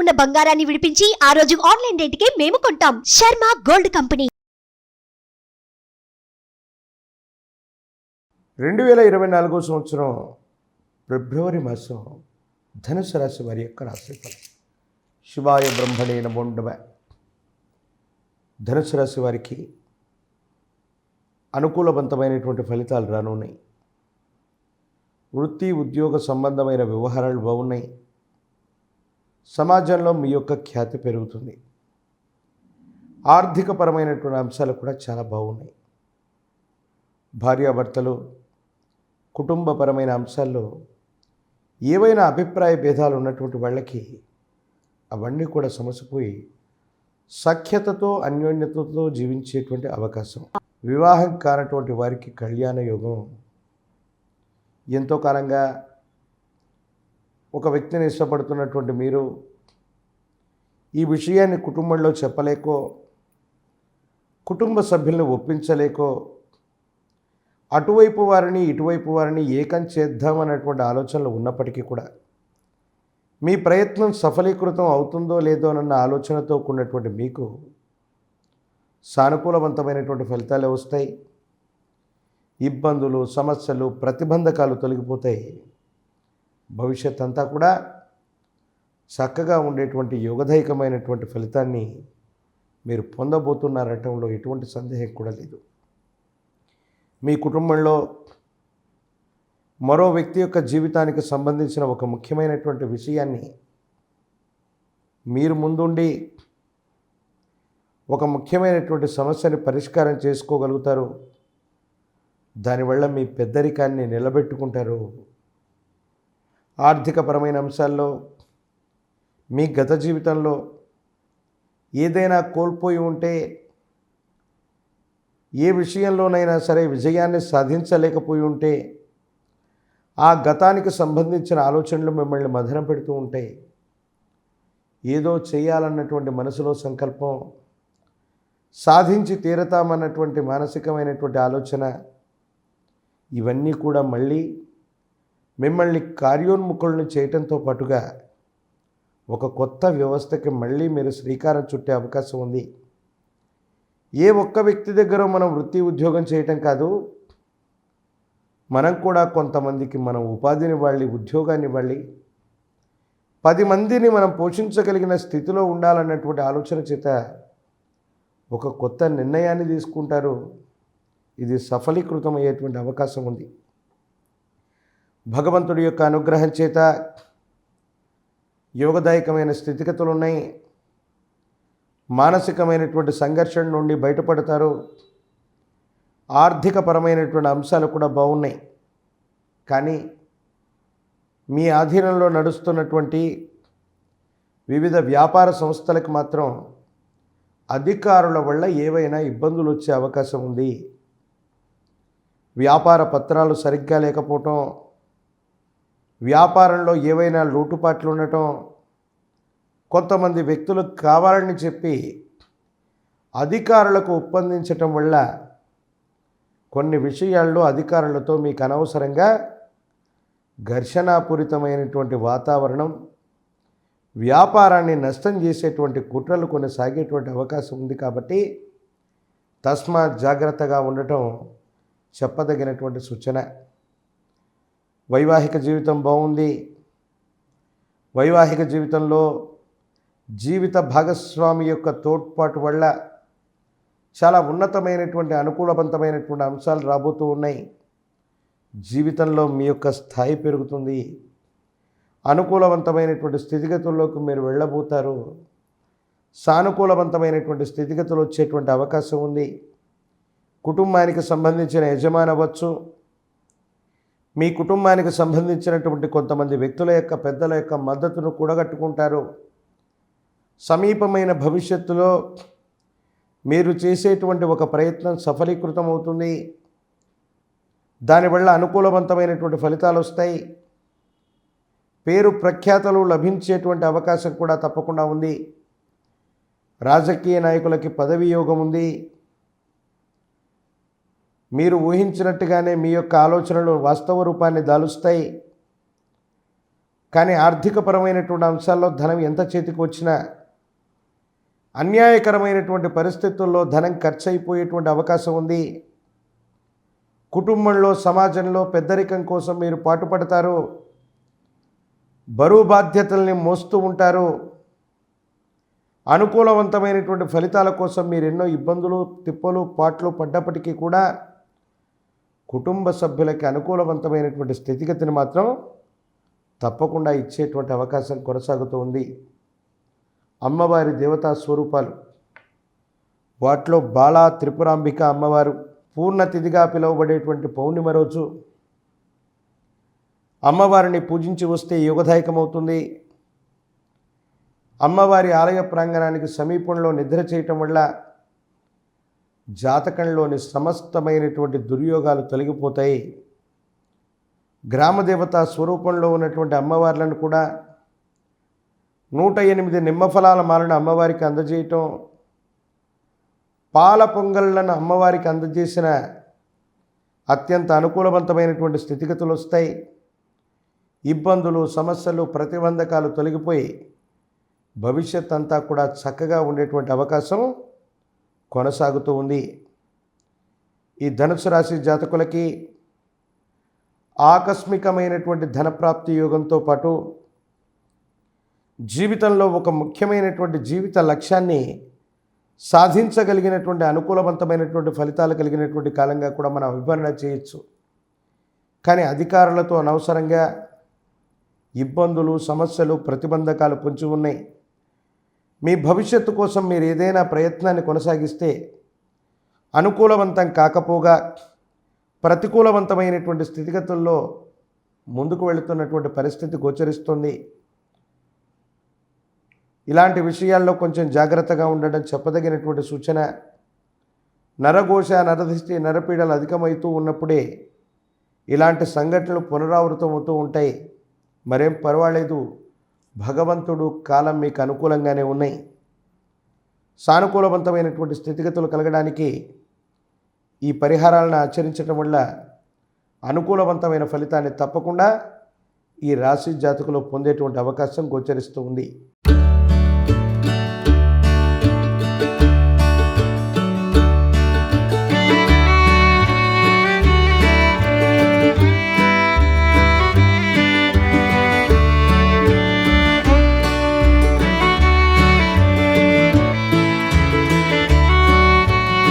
ఉన్న బంగారాన్ని విడిపించి ఆ రోజు ఆన్లైన్ రేటుకే మేము కొంటాం. Sharma gold company. రెండు వేల ఇరవై నాలుగో సంవత్సరం ఫిబ్రవరి మాసం ధనుసు రాశి వారి యొక్క రాశిఫలం శివాయ బ్రహ్మణే నమోండవ ధనుసు రాశి వారికి అనుకూలవంతమైనటువంటి ఫలితాలు రానున్నాయి. వృత్తి ఉద్యోగ సంబంధమైన వ్యవహారాలు బాగున్నాయి. సమాజంలో మీ యొక్క ఖ్యాతి పెరుగుతుంది. ఆర్థికపరమైనటువంటి అంశాలు కూడా చాలా బాగున్నాయి. భార్యాభర్తలు కుటుంబపరమైన అంశాల్లో ఏవైనా అభిప్రాయ భేదాలు ఉన్నటువంటి వాళ్ళకి అవన్నీ కూడా సమసిపోయి సఖ్యతతో అన్యోన్యతతో జీవించేటువంటి అవకాశం. వివాహం కానటువంటి వారికి కళ్యాణ యోగం ఎంతో కాలంగా ఒక వ్యక్తిని ఇష్టపడుతున్నటువంటి మీరు ఈ విషయాన్ని కుటుంబంలో చెప్పలేకో కుటుంబ సభ్యులను ఒప్పించలేకో అటువైపు వారిని ఇటువైపు వారిని ఏకం చేద్దామన్నటువంటి ఆలోచనలు ఉన్నప్పటికీ కూడా మీ ప్రయత్నం సఫలీకృతం అవుతుందో లేదో అన్న ఆలోచనతో కూడినటువంటి మీకు సానుకూలవంతమైనటువంటి ఫలితాలే వస్తాయి. ఇబ్బందులు సమస్యలు ప్రతిబంధకాలు తొలగిపోతాయి. భవిష్యత్ అంతా కూడా చక్కగా ఉండేటువంటి యోగదాయకమైనటువంటి ఫలితాన్ని మీరు పొందబోతున్నారటంలో ఎటువంటి సందేహం కూడా లేదు. మీ కుటుంబంలో మరో వ్యక్తి యొక్క జీవితానికి సంబంధించిన ఒక ముఖ్యమైనటువంటి విషయాన్ని మీరు ముందుండి ఒక ముఖ్యమైనటువంటి సమస్యని పరిష్కారం చేసుకోగలుగుతారు. దానివల్ల మీ పెద్దరికాన్ని నిలబెట్టుకుంటారు. ఆర్థికపరమైన అంశాల్లో మీ గత జీవితంలో ఏదైనా కోల్పోయి ఉంటే ఏ విషయంలోనైనా సరే విజయాన్ని సాధించలేకపోయి ఉంటే ఆ గతానికి సంబంధించిన ఆలోచనలు మిమ్మల్ని మధనం పెడుతూ ఉంటే ఏదో చేయాలన్నటువంటి మనసులో సంకల్పం సాధించి తీరతామన్నటువంటి మానసికమైనటువంటి ఆలోచన ఇవన్నీ కూడా మళ్ళీ మిమ్మల్ని కార్యోన్ముఖులను చేయటంతో పాటుగా ఒక కొత్త వ్యవస్థకి మళ్ళీ మీరు శ్రీకారం చుట్టే అవకాశం ఉంది. ఏ ఒక్క వ్యక్తి దగ్గర మనం వృత్తి ఉద్యోగం చేయటం కాదు. మనం కూడా కొంతమందికి మనం ఉపాధిని వాళ్ళి ఉద్యోగాన్ని ఇవ్వాలి. పది మందిని మనం పోషించగలిగిన స్థితిలో ఉండాలన్నటువంటి ఆలోచన చేత ఒక కొత్త నిర్ణయాన్ని తీసుకుంటారు. ఇది సఫలీకృతం అయ్యేటువంటి అవకాశం ఉంది. భగవంతుడి యొక్క అనుగ్రహం చేత యోగదాయకమైన స్థితిగతులు ఉన్నాయి మానసికమైనటువంటి సంఘర్షణ నుండి బయటపడతారు. ఆర్థికపరమైనటువంటి అంశాలు కూడా బాగున్నాయి. కానీ మీ ఆధీనంలో నడుస్తున్నటువంటి వివిధ వ్యాపార సంస్థలకు మాత్రం అధికారుల వల్ల ఏవైనా ఇబ్బందులు వచ్చే అవకాశం ఉంది. వ్యాపార పత్రాలు సరిగ్గా లేకపోవటం వ్యాపారంలో ఏవైనా లోటుపాట్లు ఉండటం కొంతమంది వ్యక్తులకు కావాలని చెప్పి అధికారులకు ఒప్పందించటం వల్ల కొన్ని విషయాల్లో అధికారులతో మీకు అనవసరంగా ఘర్షణాపూరితమైనటువంటి వాతావరణం వ్యాపారాన్ని నష్టం చేసేటువంటి కుట్రలు కొనసాగేటువంటి అవకాశం ఉంది కాబట్టి తస్మాత్ జాగ్రత్తగా ఉండటం చెప్పదగినటువంటి సూచన. వైవాహిక జీవితం బాగుంది. వైవాహిక జీవితంలో జీవిత భాగస్వామి యొక్క తోడ్పాటు వల్ల చాలా ఉన్నతమైనటువంటి అనుకూలవంతమైనటువంటి అంశాలు రాబోతూ ఉన్నాయి. జీవితంలో మీ యొక్క స్థాయి పెరుగుతుంది. అనుకూలవంతమైనటువంటి స్థితిగతుల్లోకి మీరు వెళ్ళబోతారు. సానుకూలవంతమైనటువంటి స్థితిగతులు వచ్చేటువంటి అవకాశం ఉంది. కుటుంబానికి సంబంధించిన యజమాని అవ్వచ్చు మీ కుటుంబానికి సంబంధించినటువంటి కొంతమంది వ్యక్తుల యొక్క పెద్దల యొక్క మద్దతును కూడగట్టుకుంటారు. సమీపమైన భవిష్యత్తులో మీరు చేసేటువంటి ఒక ప్రయత్నం సఫలీకృతం అవుతుంది దానివల్ల అనుకూలవంతమైనటువంటి ఫలితాలు వస్తాయి. పేరు ప్రఖ్యాతలు లభించేటువంటి అవకాశం కూడా తప్పకుండా ఉంది. రాజకీయ నాయకులకి పదవి యోగం ఉంది. మీరు ఊహించినట్టుగానే మీ యొక్క ఆలోచనలు వాస్తవ రూపాన్ని దాలుస్తాయి. కానీ ఆర్థికపరమైనటువంటి అంశాల్లో ధనం ఎంత చేతికి వచ్చినా అన్యాయకరమైనటువంటి పరిస్థితుల్లో ధనం ఖర్చు అయిపోయేటువంటి అవకాశం ఉంది. కుటుంబంలో సమాజంలో పెద్దరికం కోసం మీరు పాటుపడతారు. బరువు బాధ్యతల్ని మోస్తూ ఉంటారు. అనుకూలవంతమైనటువంటి ఫలితాల కోసం మీరు ఎన్నో ఇబ్బందులు తిప్పలు పాట్లు పడ్డప్పటికీ కూడా కుటుంబ సభ్యులకి అనుకూలవంతమైనటువంటి స్థితిగతిని మాత్రం తప్పకుండా ఇచ్చేటువంటి అవకాశం కొనసాగుతూ ఉంది. అమ్మవారి దేవతా స్వరూపాలు. వాటిలో బాలా త్రిపురాంబిక అమ్మవారు పూర్ణతిథిగా పిలువబడేటువంటి పౌర్ణిమ రోజు అమ్మవారిని పూజించి వస్తే యుగదాయకమవుతుంది. అమ్మవారి ఆలయ ప్రాంగణానికి సమీపంలో నిద్ర చేయటం వల్ల జాతకంలోని సమస్తమైనటువంటి దుర్యోగాలు తొలగిపోతాయి. గ్రామదేవత స్వరూపంలో ఉన్నటువంటి అమ్మవార్లను కూడా నూట ఎనిమిది నిమ్మఫలాల మాలను అమ్మవారికి అందజేయటం పాల పొంగళ్ళను అమ్మవారికి అందజేసిన అత్యంత అనుకూలవంతమైనటువంటి స్థితిగతులు వస్తాయి. ఇబ్బందులు సమస్యలు ప్రతిబంధకాలు తొలగిపోయి భవిష్యత్ అంతా కూడా చక్కగా ఉండేటువంటి అవకాశం కొనసాగుతూ ఉంది. ఈ ధనుసు రాశి జాతకులకి ఆకస్మికమైనటువంటి ధనప్రాప్తి యోగంతో పాటు జీవితంలో ఒక ముఖ్యమైనటువంటి జీవిత లక్ష్యాన్ని సాధించగలిగినటువంటి అనుకూలవంతమైనటువంటి ఫలితాలు కలిగినటువంటి కాలంగా కూడా మనం వివరణ చేయొచ్చు. కానీ అధికారులతో అనవసరంగా ఇబ్బందులు సమస్యలు ప్రతిబంధకాలు పొంచి ఉన్నాయి మీ భవిష్యత్తు కోసం మీరు ఏదైనా ప్రయత్నాన్ని కొనసాగిస్తే అనుకూలవంతం కాకపోగా ప్రతికూలవంతమైనటువంటి స్థితిగతుల్లో ముందుకు వెళుతున్నటువంటి పరిస్థితి గోచరిస్తుంది. ఇలాంటి విషయాల్లో కొంచెం జాగ్రత్తగా ఉండడం చెప్పదగినటువంటి సూచన నరఘోష నరదిష్టి నరపీడలు అధికమవుతూ ఉన్నప్పుడే ఇలాంటి సంఘటనలు పునరావృతం అవుతూ ఉంటాయి. మరేం పర్వాలేదు. భగవంతుడు కాలం మీకు అనుకూలంగానే ఉన్నాయి. సానుకూలవంతమైనటువంటి స్థితిగతులు కలగడానికి ఈ పరిహారాలను ఆచరించడం వల్ల అనుకూలవంతమైన ఫలితాన్ని తప్పకుండా ఈ రాశి జాతకులు పొందేటువంటి అవకాశం గోచరిస్తూ ఉంది.